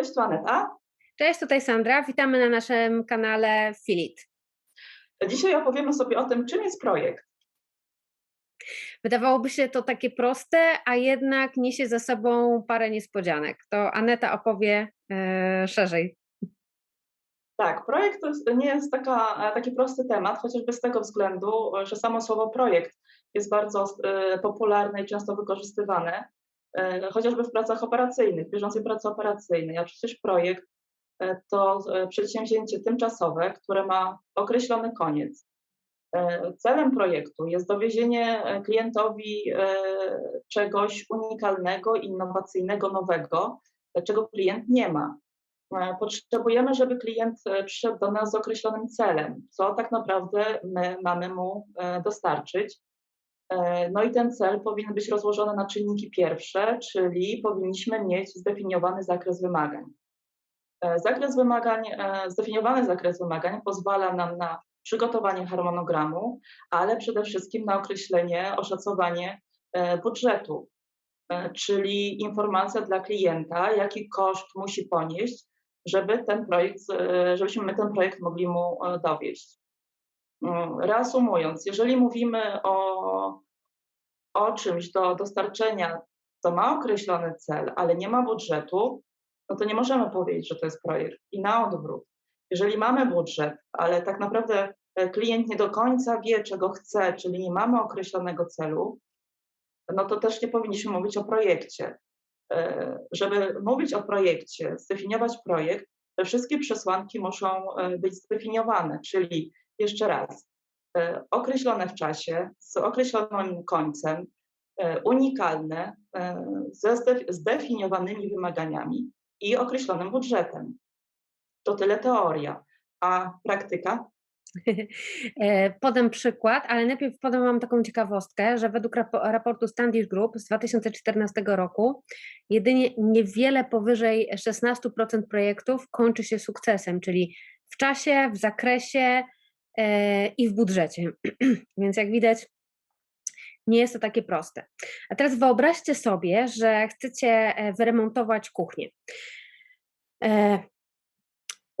Cześć, tu Aneta. Cześć, tutaj Sandra. Witamy na naszym kanale Filit. Dzisiaj opowiemy sobie o tym, czym jest projekt. Wydawałoby się to takie proste, a jednak niesie ze sobą parę niespodzianek. To Aneta opowie e, szerzej. Tak, projekt to jest, nie jest taka, taki prosty temat, chociażby z tego względu, że samo słowo projekt jest bardzo e, popularne i często wykorzystywane, e, chociażby w pracach operacyjnych, w bieżącej pracy operacyjnej, a przecież projekt e, to e, przedsięwzięcie tymczasowe, które ma określony koniec. E, Celem projektu jest dowiezienie e, klientowi e, czegoś unikalnego, innowacyjnego, nowego, e, czego klient nie ma. E, Potrzebujemy, żeby klient e, przyszedł do nas z określonym celem, co tak naprawdę my mamy mu e, dostarczyć. E, No i ten cel powinien być rozłożony na czynniki pierwsze, czyli powinniśmy mieć zdefiniowany zakres wymagań. E, Zakres wymagań, e, zdefiniowany zakres wymagań pozwala nam na przygotowanie harmonogramu, ale przede wszystkim na określenie, oszacowanie budżetu, czyli informacja dla klienta, jaki koszt musi ponieść, żeby ten projekt, żebyśmy my ten projekt mogli mu dowieść. Mm, Reasumując, jeżeli mówimy o, o czymś do dostarczenia, co ma określony cel, ale nie ma budżetu, no to nie możemy powiedzieć, że to jest projekt. I na odwrót. Jeżeli mamy budżet, ale tak naprawdę e, klient nie do końca wie, czego chce, czyli nie mamy określonego celu, no to też nie powinniśmy mówić o projekcie. E, Żeby mówić o projekcie, zdefiniować projekt, te wszystkie przesłanki muszą e, być zdefiniowane, czyli jeszcze raz, określone w czasie, z określonym końcem, e, unikalne, e, ze zdef- zdefiniowanymi wymaganiami i określonym budżetem. To tyle teoria. A praktyka? E, Podam przykład, ale najpierw podam Wam taką ciekawostkę, że według rapo- raportu Standish Group z 2014 roku jedynie niewiele powyżej 16% projektów kończy się sukcesem, czyli w czasie, w zakresie e, i w budżecie. Więc jak widać, nie jest to takie proste. A teraz wyobraźcie sobie, że chcecie e, wyremontować kuchnię. E,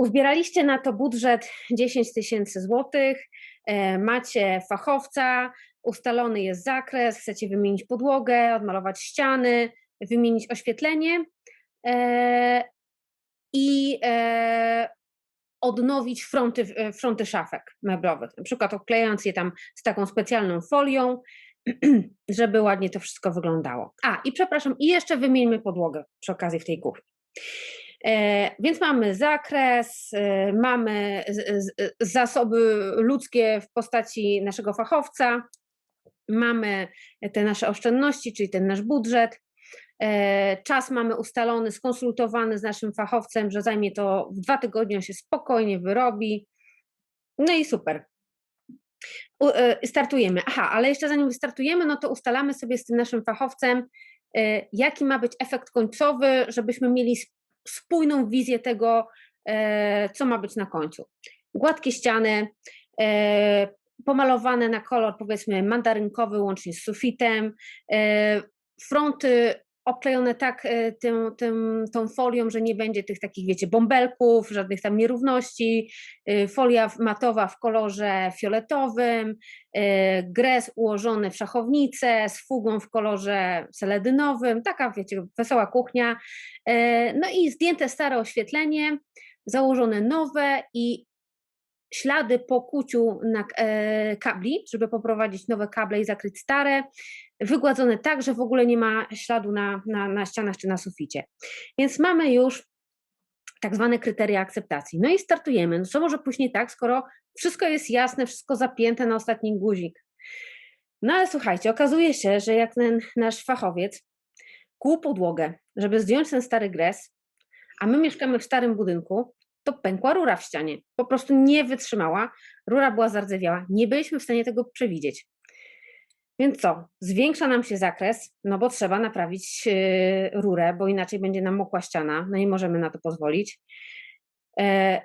Uzbieraliście na to budżet 10 tysięcy złotych, e, macie fachowca, ustalony jest zakres, chcecie wymienić podłogę, odmalować ściany, wymienić oświetlenie e, i e, odnowić fronty, e, fronty szafek meblowych, na przykład oklejając je tam z taką specjalną folią, żeby ładnie to wszystko wyglądało. A, i przepraszam, i jeszcze wymieńmy podłogę przy okazji w tej kuchni. E, Więc mamy zakres, e, mamy zasoby ludzkie w postaci naszego fachowca, mamy te nasze oszczędności, czyli ten nasz budżet. E, Czas mamy ustalony, skonsultowany z naszym fachowcem, że zajmie to w dwa tygodnie, on się spokojnie wyrobi. No i super. E, Startujemy. Aha, ale jeszcze zanim wystartujemy, no to ustalamy sobie z tym naszym fachowcem, e, jaki ma być efekt końcowy, żebyśmy mieli sp- spójną wizję tego, co ma być na końcu. Gładkie ściany, pomalowane na kolor powiedzmy mandarynkowy łącznie z sufitem, fronty oklejone tak e, tym, tym, tą folią, że nie będzie tych takich, wiecie, bąbelków, żadnych tam nierówności, e, folia matowa w kolorze fioletowym, e, gres ułożony w szachownicę z fugą w kolorze seledynowym, taka, wiecie, wesoła kuchnia, No i zdjęte stare oświetlenie, założone nowe i ślady po kuciu na e, kabli, żeby poprowadzić nowe kable i zakryć stare, wygładzone tak, że w ogóle nie ma śladu na, na, na ścianach czy na suficie. Więc mamy już tak zwane kryteria akceptacji. No i startujemy. No co może później tak, skoro wszystko jest jasne, wszystko zapięte na ostatni guzik. No ale słuchajcie, okazuje się, że jak ten nasz fachowiec kłuł podłogę, żeby zdjąć ten stary gres, a my mieszkamy w starym budynku, to pękła rura w ścianie. Po prostu nie wytrzymała, rura była zardzewiała. Nie byliśmy w stanie tego przewidzieć. Więc co? Zwiększa nam się zakres, no bo trzeba naprawić yy, rurę, bo inaczej będzie nam mokła ściana, no i możemy na to pozwolić. E,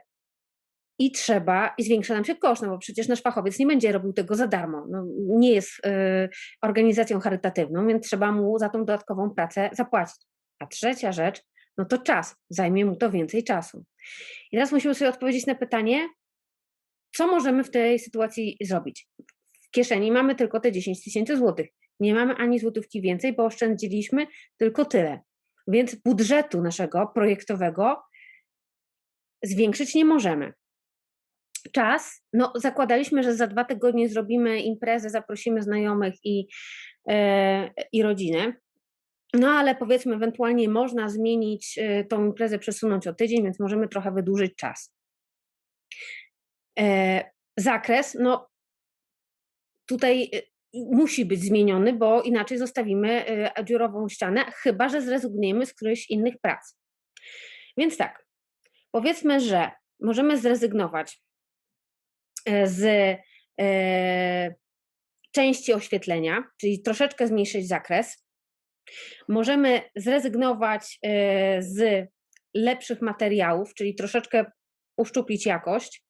I trzeba, i zwiększa nam się koszt, no bo przecież nasz fachowiec nie będzie robił tego za darmo. No, nie jest yy, organizacją charytatywną, więc trzeba mu za tą dodatkową pracę zapłacić. A trzecia rzecz, no to czas, zajmie mu to więcej czasu. I teraz musimy sobie odpowiedzieć na pytanie, co możemy w tej sytuacji zrobić? W kieszeni mamy tylko te 10 tysięcy złotych. Nie mamy ani złotówki więcej, bo oszczędziliśmy tylko tyle. Więc budżetu naszego projektowego zwiększyć nie możemy. Czas, no zakładaliśmy, że za dwa tygodnie zrobimy imprezę, zaprosimy znajomych i, e, i rodzinę. No ale powiedzmy, ewentualnie można zmienić e, tą imprezę, przesunąć o tydzień, więc możemy trochę wydłużyć czas. E, zakres, no tutaj e, musi być zmieniony, bo inaczej zostawimy e, dziurową ścianę, chyba że zrezygnujemy z którejś innych prac. Więc tak, powiedzmy, że możemy zrezygnować e, z e, części oświetlenia, czyli troszeczkę zmniejszyć zakres. Możemy zrezygnować e, z lepszych materiałów, czyli troszeczkę uszczuplić jakość.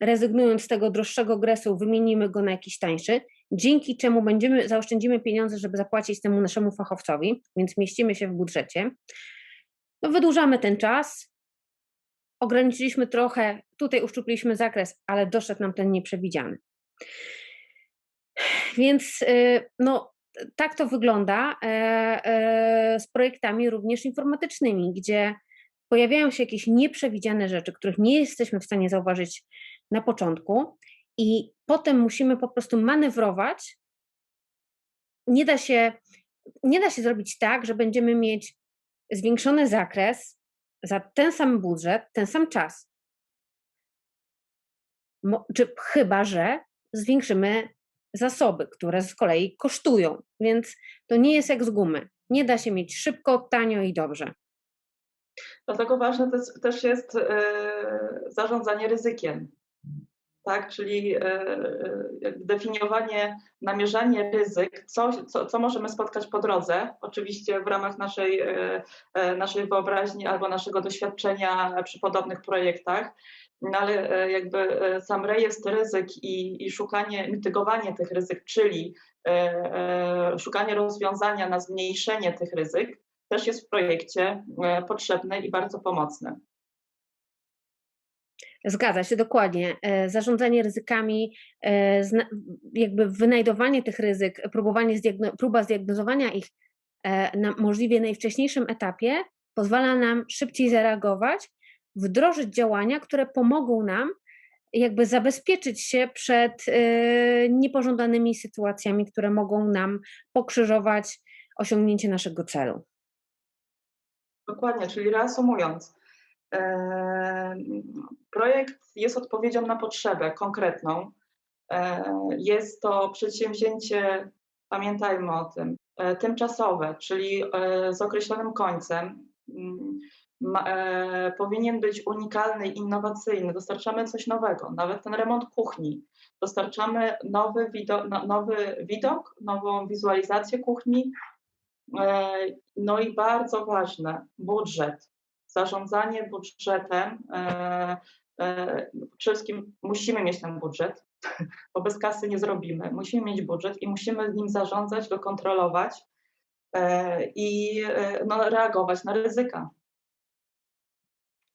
Rezygnując z tego droższego gresu, wymienimy go na jakiś tańszy, dzięki czemu będziemy, zaoszczędzimy pieniądze, żeby zapłacić temu naszemu fachowcowi, więc mieścimy się w budżecie. No, wydłużamy ten czas, ograniczyliśmy trochę, tutaj uszczupliliśmy zakres, ale doszedł nam ten nieprzewidziany. Więc y, no, tak to wygląda e, e, z projektami również informatycznymi, gdzie pojawiają się jakieś nieprzewidziane rzeczy, których nie jesteśmy w stanie zauważyć na początku, i potem musimy po prostu manewrować. Nie da się, nie da się zrobić tak, że będziemy mieć zwiększony zakres za ten sam budżet, ten sam czas. Mo, czy chyba, że zwiększymy zasoby, które z kolei kosztują, więc to nie jest jak z gumy. Nie da się mieć szybko, tanio i dobrze. Dlatego ważne też jest yy, zarządzanie ryzykiem tak? czyli e, e, definiowanie, namierzanie ryzyk, co, co, co możemy spotkać po drodze, oczywiście w ramach naszej, e, naszej wyobraźni albo naszego doświadczenia przy podobnych projektach, no ale jakby sam rejestr ryzyk i, i szukanie, mitygowanie tych ryzyk, czyli szukanie rozwiązania na zmniejszenie tych ryzyk, też jest w projekcie potrzebne i bardzo pomocne. Zgadza się, dokładnie. E, zarządzanie ryzykami, e, jakby wynajdowanie tych ryzyk, próbowanie zdiagno próba zdiagnozowania ich e, na możliwie najwcześniejszym etapie pozwala nam szybciej zareagować, wdrożyć działania, które pomogą nam jakby zabezpieczyć się przed niepożądanymi sytuacjami, które mogą nam pokrzyżować osiągnięcie naszego celu. Dokładnie, czyli reasumując, Projekt jest odpowiedzią na potrzebę konkretną. Jest to przedsięwzięcie, pamiętajmy o tym, e, tymczasowe, czyli e, z określonym końcem. Mm, e, powinien być unikalny innowacyjny. Dostarczamy coś nowego, nawet ten remont kuchni. Dostarczamy nowy widok, no, nowy widok nową wizualizację kuchni. No i bardzo ważne, budżet zarządzanie budżetem, e, e, przede wszystkim musimy mieć ten budżet, bo bez kasy nie zrobimy. Musimy mieć budżet i musimy nim zarządzać, go kontrolować e, i no, reagować na ryzyka.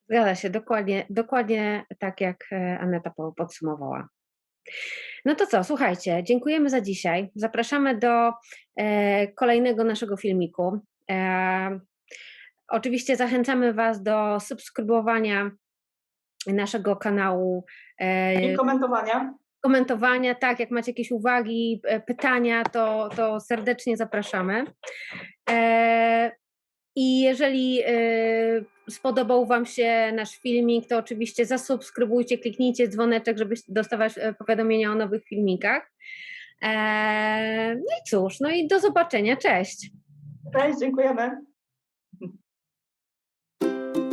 Zgadza się, dokładnie, dokładnie tak jak Aneta podsumowała. No to co, słuchajcie, dziękujemy za dzisiaj. Zapraszamy do e, kolejnego naszego filmiku. E, Oczywiście zachęcamy Was do subskrybowania naszego kanału. E, I komentowania. Komentowania, tak, jak macie jakieś uwagi, e, pytania, to, to serdecznie zapraszamy. E, I jeżeli spodobał Wam się nasz filmik, to oczywiście zasubskrybujcie, kliknijcie dzwoneczek, żeby dostawać powiadomienia o nowych filmikach. No i cóż, no i do zobaczenia. Cześć. Cześć, dziękujemy. Thank you.